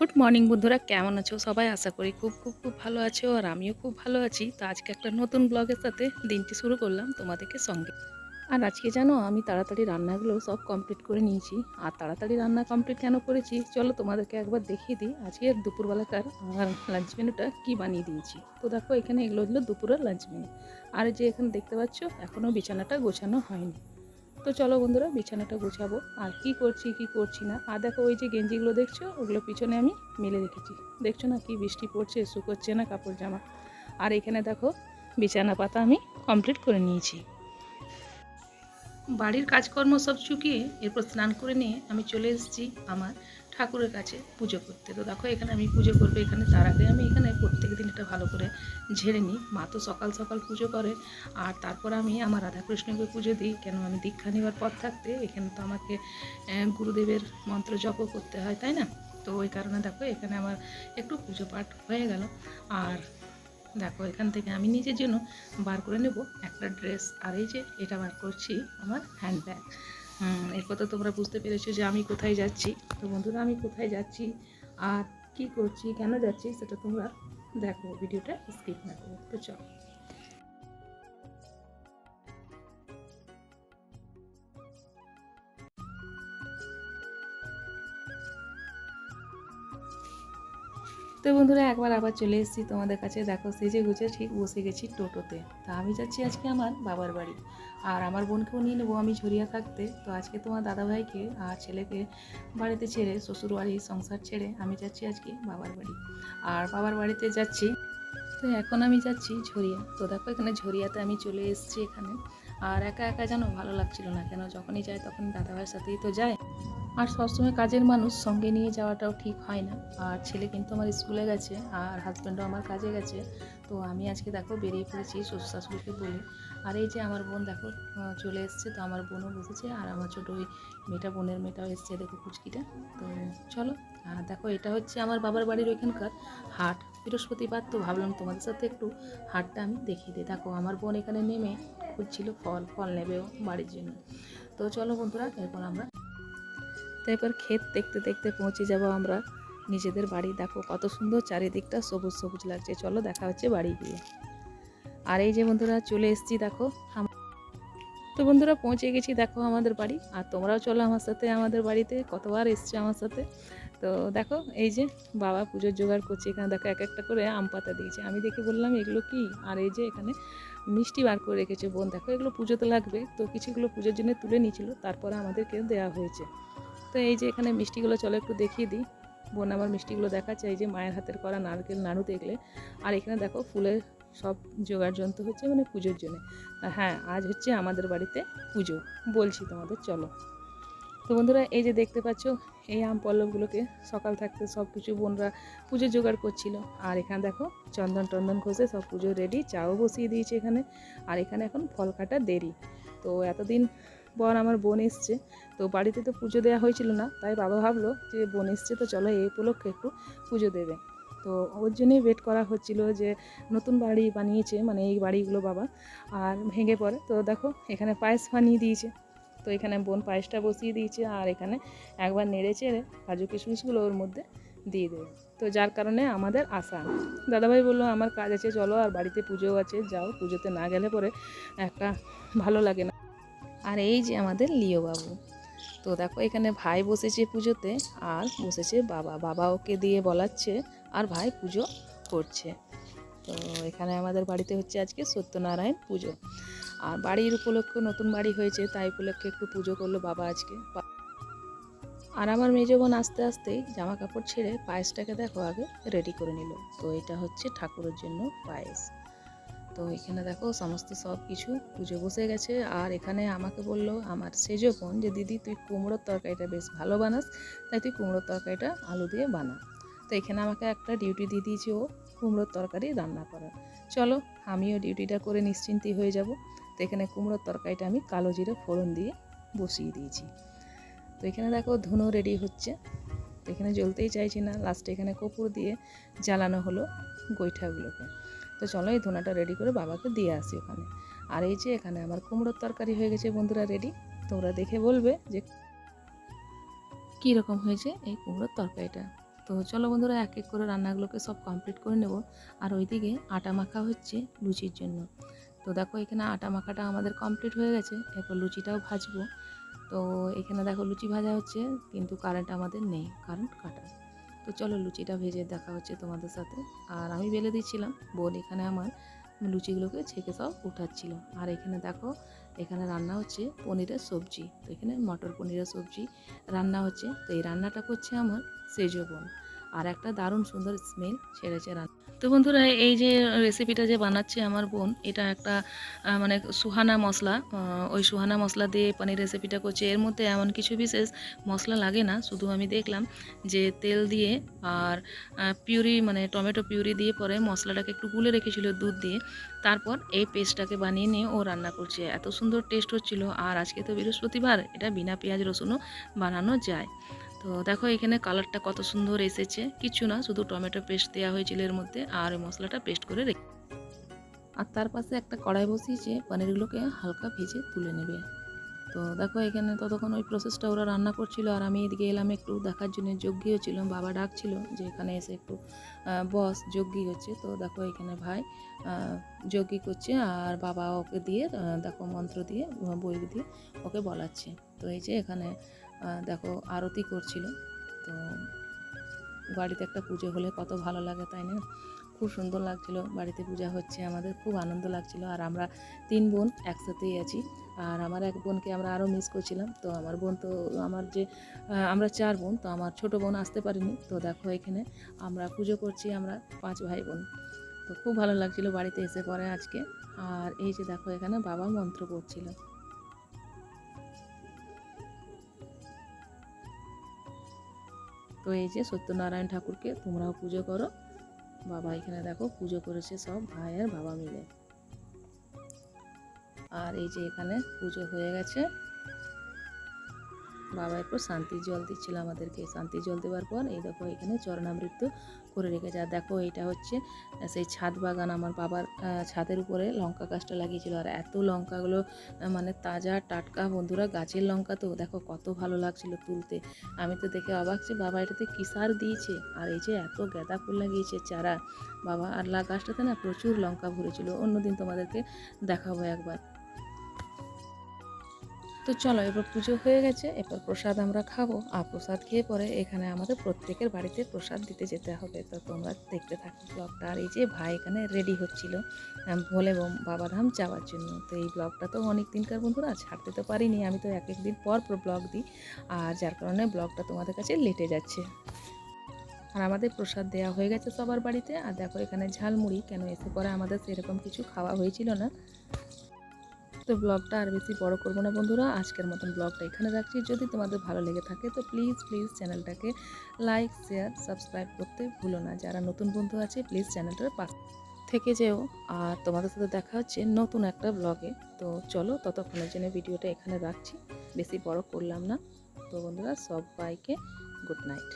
Good morning বন্ধুরা, কেমন আছো? সবাই আশা করি খুব খুব খুব ভালো আছো আর আমিও খুব ভালো আছি। তো আজকে একটা নতুন ব্লগের সাথে দিনটি শুরু করলাম তোমাদেরকে সঙ্গে। আর আজকে জানো, আমি তাড়াতাড়ি রান্নাগুলো সব কমপ্লিট করে নিয়েছি। আর তাড়াতাড়ি রান্না কমপ্লিট কেন করেছি? চলো তোমাদেরকে একবার দেখিয়ে দিই। আজকে দুপুরবেলাকার আর লাঞ্চ মেনুটা কী বানিয়ে দিয়েছি? তো দেখো, এখানে এগুলো হলো দুপুরের লাঞ্চ মেনু আর যে এখানে দেখতে পাচ্ছ এখনও বিছানাটা গোছানো হয়নি। তো চলো বন্ধুরা, বিছানাটা গোছাবো। আর কি করছি কি করছি না? আর দেখো, ওই যে গেঞ্জিগুলো দেখছ? ওগুলো পিছনে আমি মেলে রেখেছি। দেখছ না কি বৃষ্টি পড়ছে শুকোচ্ছে না কাপড় জামা? আর এখানে দেখো, বিছানা পাতা আমি কমপ্লিট করে নিয়েছি। বাড়ির কাজকর্ম সব চুকিয়ে এরপর স্নান করে নিয়ে আমি চলে এসেছি আমার ঠাকুরের কাছে পুজো করতে। তো দেখো, এখানে আমি পুজো করব, এখানে তার আগে আমি এখানে প্রত্যেক দিন এটা ভালো করে ঝেড়ে নিই। মা তো সকাল সকাল পুজো করে, আর তারপর আমি আমার রাধাকৃষ্ণকে পুজো দিই। কেন, আমি দীক্ষা নেওয়ার পর থাকতে, এখানে তো আমাকে গুরুদেবের মন্ত্র জপও করতে হয়, তাই না? তো ওই কারণে দেখো, এখানে আমার একটু পুজো পাঠ হয়ে গেল। আর দেখো, এখান থেকে আমি নিজের জন্য বার করে নেব একটা ড্রেস। আর এই যে, এটা বার করছি আমার হ্যান্ডব্যাগ এরপর তো তোমরা বুঝতে পেরেছ যে আমি কোথায় যাচ্ছি। তো বন্ধুরা, আমি কোথায় যাচ্ছি আর কি করছি, কেন যাচ্ছি সেটা তোমরা দেখো, ভিডিওটা স্কিপ না করো। তো চলো। তো বন্ধুরা, একবার আবার চলে এসেছি তোমাদের কাছে। দেখো, সেজে গুজে ঠিক বসে গেছি টোটোতে। তা আমি যাচ্ছি আজকে আমার বাবার বাড়ি। আর আমার বোনকেও নিয়ে নেব আমি ঝরিয়া থাকতে। তো আজকে তোমার দাদাভাইকে আর ছেলেকে বাড়িতে ছেড়ে শ্বশুর বাড়ি সংসার ছেড়ে আমি যাচ্ছি আজকে বাবার বাড়ি। আর বাবার বাড়িতে যাচ্ছি। তো এখন আমি যাচ্ছি ঝরিয়া। তো দেখো এখানে ঝরিয়াতে আমি চলে এসেছি এখানে। আর একা একা যেন ভালো লাগছিল না, কেন যখনই যায় তখন দাদাভাইয়ের সাথেই তো যায়। আর সবসময় কাজের মানুষ, সঙ্গে নিয়ে যাওয়াটাও ঠিক হয় না। আর ছেলে কিন্তু আমার স্কুলে গেছে, আর হাজব্যান্ডও আমার কাজে গেছে। তো আমি আজকে দেখো বেরিয়ে পড়েছি শ্বশুর শাশুড়িকে বলে। আর এই যে আমার বোন দেখো চলে এসছে, তো আমার বোনও বসেছে, আর আমার ছোটো ওই মেয়েটা, বোনের মেয়েটাও এসছে, দেখো কুচকিটা। তো চলো, আর দেখো, এটা হচ্ছে আমার বাবার বাড়ির ওইখানকার হাট। বৃহস্পতিবার, তো ভাবলাম তোমাদের সাথে একটু হাটটা আমি দেখিয়ে দিই। দেখো, আমার বোন এখানে নেমে খুঁজছিল ফল ফল নেবেও বাড়ির জন্য। তো চলো বন্ধুরা, এরপর আমরা তো এবার ক্ষেত দেখতে দেখতে পৌঁছে যাব আমরা নিজেদের বাড়ি। দেখো, কত সুন্দর চারিদিকটা সবুজ সবুজ লাগছে। চলো, দেখা হচ্ছে বাড়ি গিয়ে। আর এই যে বন্ধুরা চলে এসেছি, দেখো তো বন্ধুরা পৌঁছে গেছি, দেখো, আমাদের বাড়ি। আর তোমরাও চলো আমার সাথে, আমাদের বাড়িতে, কতবার এসছো আমার সাথে। তো দেখো, এই যে বাবা পুজোর জোগাড় করছে, এখানে দেখো, এক একটা করে আম পাতা দিয়েছে। আমি দেখে বললাম, এগুলো কি? আর এই যে এখানে মিষ্টি বার করে রেখেছে বোন। দেখো, এগুলো পুজোতে লাগবে। তো কিছুগুলো পুজোর জন্য তুলে নিয়েছিল, তারপরে আমাদেরকে দেওয়া হয়েছে। তো এই যে এখানে মিষ্টিগুলো, চলো একটু দেখিয়ে দিই। বোন আমার মিষ্টিগুলো দেখাচ্ছে, এই যে মায়ের হাতের করা নারকেল, নাড়ু দেখলে। আর এখানে দেখো ফুলের সব জোগাড় যন্ত্র হচ্ছে মানে পুজোর জন্য। আর হ্যাঁ আজ হচ্ছে আমাদের বাড়িতে পুজো। বলছি তোমাদের, চলো। তো বন্ধুরা, এই যে দেখতে পাচ্ছ, এই আম পল্লবগুলোকে সকাল থাকতে সব কিছু বোনরা পুজো জোগাড় করছিল। আর এখানে দেখো, চন্দন টন্দন ঘষে সব পুজো রেডি চাও বসিয়ে দিয়েছে এখানে। আর এখানে এখন ফল কাটা দেরি। তো এতদিন পর আমার বোন এসছে। তো বাড়িতে তো পুজো দেওয়া হয়েছিল না, তাই বাবা ভাবলো যে বোন এসছে তো চলো এই উপলক্ষে একটু পুজো দেবে। তো ওর জন্যই ওয়েট করা হচ্ছিল যে নতুন বাড়ি বানিয়েছে মানে এই বাড়িগুলো বাবা, আর ভেঙে পড়ে। তো দেখো, এখানে পায়েস বানিয়ে দিয়েছে। তো এখানে বোন পায়েসটা বসিয়ে দিয়েছে, আর এখানে একবার নেড়ে চেড়ে কাজু কিশমিশগুলো ওর মধ্যে দিয়ে দেবে। তো যার কারণে আমাদের আশা। দাদাভাই বলল, আমার কাজ আছে, চলো, আর বাড়িতে পুজো আছে, যাও, পুজোতে না গেলে পরে একটা ভালো লাগে না। আর এই যে আমাদের লিও বাবু তো দেখো, এখানে ভাই বসেছে পুজোতে, আর বসেছে বাবা। বাবা ওকে দিয়ে বলাচ্ছে, আর ভাই পুজো করছে। তো এখানে আমাদের বাড়িতে হচ্ছে আজকে সত্যনারায়ণ পুজো। আর বাড়ির উপলক্ষে নতুন বাড়ি হয়েছে, তাই উপলক্ষে একটু পুজো করল বাবা আজকে। আর আমার মেজো বোন আস্তে আস্তেই জামা কাপড় ছেড়ে পায়েসটাকে দেখো আগে রেডি করে নিল। তো এটা হচ্ছে ঠাকুরের জন্য পায়েস। তো এখানে দেখো সমস্ত সব কিছু, পুজো বসে গেছে। আর এখানে আমাকে বলল, আমার সেজো বোন যে, দিদি, তুই কুমড়োর তরকারিটা বেশ ভালো বানাস, তাই তুই কুমড়োর তরকারিটা আলু দিয়ে বানা। তো এখানে আমাকে একটা ডিউটি দিয়ে দিয়েছে ও, কুমড়োর তরকারি রান্না করার। চলো, আমিও ডিউটিটা করে নিশ্চিন্তি হয়ে যাব। তো এখানে কুমড়োর তরকারিটা আমি কালো জিরে ফোড়ন দিয়ে বসিয়ে দিয়েছি। তো এখানে দেখো ধুনো রেডি হচ্ছে। তো এখানে জ্বলতেই চাইছি না। লাস্টে এখানে কপুর দিয়ে জ্বালানো হলো গোইঠাগুলোকে। তো চলো এই ধোনাটা রেডি করে বাবাকে দিয়ে আসি ওখানে। আর এই যে এখানে আমার কুমড়োর তরকারি হয়ে গেছে বন্ধুরা রেডি তোমরা দেখে বলবে যে কী রকম হয়েছে এই কুমড়োর তরকারিটা। তো চলো বন্ধুরা এক এক করে রান্নাগুলোকে সব কমপ্লিট করে নেব। আর ওইদিকে আটা মাখা হচ্ছে লুচির জন্য। তো দেখো এখানে আটা মাখাটা আমাদের কমপ্লিট হয়ে গেছে। এরপর লুচিটাও ভাজবো। তো এখানে দেখো লুচি ভাজা হচ্ছে, কিন্তু কারেন্ট আমাদের নেই কারেন্ট কাটা। তো চলো লুচিটা ভেজে দেখা হচ্ছে তোমাদের সাথে। আর আমি বেলে দিচ্ছিলাম, বোন এখানে আমার লুচিগুলোকে ছেঁকে সব উঠাচ্ছিল। আর এখানে দেখো, এখানে রান্না হচ্ছে পনিরের সবজি। তো এখানে মটর পনিরের সবজি রান্না হচ্ছে। তো এই রান্নাটা করছে আমার সেজো বোন। আর একটা দারুণ সুন্দর স্মেল ছেড়েছে রান্না। তো বন্ধুরা, এই যে রেসিপিটা যে বানাচ্ছে আমার বোন, এটা একটা মানে সুহানা মশলা ওই সুহানা মশলা দিয়ে পনির রেসিপিটা করছে। এর মধ্যে এমন কিছু বিশেষ মশলা লাগে না, শুধু আমি দেখলাম যে তেল দিয়ে আর পিউরি মানে টমেটো পিউরি দিয়ে পরে মশলাটাকে একটু গুলে রেখেছিল দুধ দিয়ে। তারপর এই পেস্টটাকে বানিয়ে নিয়ে ও রান্না করছে। এত সুন্দর টেস্ট হচ্ছিল। আর আজকে তো বৃহস্পতিবার, এটা বিনা পেঁয়াজ, রসুনও বানানো যায়। তো দেখো এখানে কালারটা কত সুন্দর এসেছে। কিছু না, শুধু টমেটো পেস্ট দেওয়া হয়েছিল এর মধ্যে আর ওই মশলাটা পেস্ট করে রেখে আর তার পাশে একটা কড়াই বসিয়েছে, পনিরগুলোকে হালকা ভেজে তুলে নেবে। তো দেখো এখানে ততক্ষণ ওই প্রসেসটা ওরা রান্না করছিল আর আমি এদিকে এলাম একটু দেখার জন্য যজ্ঞী ছিলাম বাবা ডাকছিল যে এখানে এসে একটু বস যজ্ঞী হচ্ছে তো দেখো এখানে ভাই যজ্ঞী করছে আর বাবা ওকে দিয়ে দেখো মন্ত্র দিয়ে, বই দিয়ে ওকে বলাচ্ছে। তো এই যে এখানে দেখো, আরতি করছিল। তো বাড়িতে একটা পুজো হলে কত ভালো লাগে, তাই না? খুব সুন্দর লাগছিল। বাড়িতে পূজা হচ্ছে আমাদের, খুব আনন্দ লাগছিল। আর আমরা তিন বোন একসাথেই আছি। আর আমার এক বোনকে আমরা আরও মিস করছিলাম। তো আমার বোন তো, আমার যে আমরা চার বোন, তো আমার ছোট বোন আসতে পারিনি। তো দেখো এখানে আমরা পুজো করছি আমরা পাঁচ ভাই বোন। তো খুব ভালো লাগছিল বাড়িতে এসে পরে আজকে। আর এই যে দেখো, এখানে বাবা মন্ত্র পড়ছিল। তো এই যে সত্যনারায়ণ ঠাকুরকে তোমরাও পুজো করো। বাবা এখানে দেখো পুজো করেছে সব ভাই আর বাবা মিলে। আর এই যে এখানে পুজো হয়ে গেছে। বাবা একটু শান্তির জল দিচ্ছিল আমাদেরকে। শান্তি জল দেওয়ার পর এই দেখো এখানে চরণামৃত্যু করে রেখেছে। আর দেখো এটা হচ্ছে, সেই ছাদ বাগান আমার বাবার ছাদের উপরে লঙ্কা গাছটা লাগিয়েছিল। আর এত লঙ্কাগুলো মানে তাজা, টাটকা বন্ধুরা, গাছের লঙ্কা তো, দেখো কত ভালো লাগছিল তুলতে। আমি তো দেখে অবাক যে বাবা এটাতে কী সার দিয়েছে? আর এই যে এত গাঁদা ফুল লাগিয়েছে চারা। বাবা, আর গাছটাতে না প্রচুর লঙ্কা ভরেছিল। অন্যদিন তোমাদেরকে দেখাবো একবার। তো চলো, এবার পুজো হয়ে গেছে এরপর প্রসাদ আমরা খাব। আর প্রসাদ খেয়ে পরে এখানে আমাদের প্রত্যেকের বাড়িতে প্রসাদ দিতে যেতে হবে। তো তোমরা দেখতে থাকো ব্লগটা। আর এই যে ভাই এখানে রেডি হচ্ছিল ভোলে বাবাধাম যাওয়ার জন্য। তো এই ব্লগটা তো অনেক দিনকার বন্ধুরা ছাড়তে তো পারিনি। আমি তো এক এক দিন পর পর ব্লগ দিই, আর যার কারণে ব্লগটা তোমাদের কাছে লেটে যাচ্ছে। আর আমাদের প্রসাদ দেওয়া হয়ে গেছে সবার বাড়িতে। আর দেখো এখানে ঝালমুড়ি, কেন এসে পরে আমাদের সেরকম কিছু খাওয়া হয়েছিল না। তো ব্লগটা আর বেশি বড় করব না বন্ধুরা। আজকের মতন ব্লগটা এখানে রাখছি। যদি তোমাদের ভালো লেগে থাকে তো প্লিজ প্লিজ চ্যানেলটাকে লাইক শেয়ার সাবস্ক্রাইব করতে ভুলো না। যারা নতুন বন্ধু আছে প্লিজ চ্যানেলটার পাশ থেকে যেও। আর তোমাদের সাথে দেখা হচ্ছে নতুন একটা ব্লগে তো চলো ততক্ষণের জন্য ভিডিওটা এখানে রাখছি। বেশি বড় করলাম না। তো বন্ধুরা, সবাইকে গুড নাইট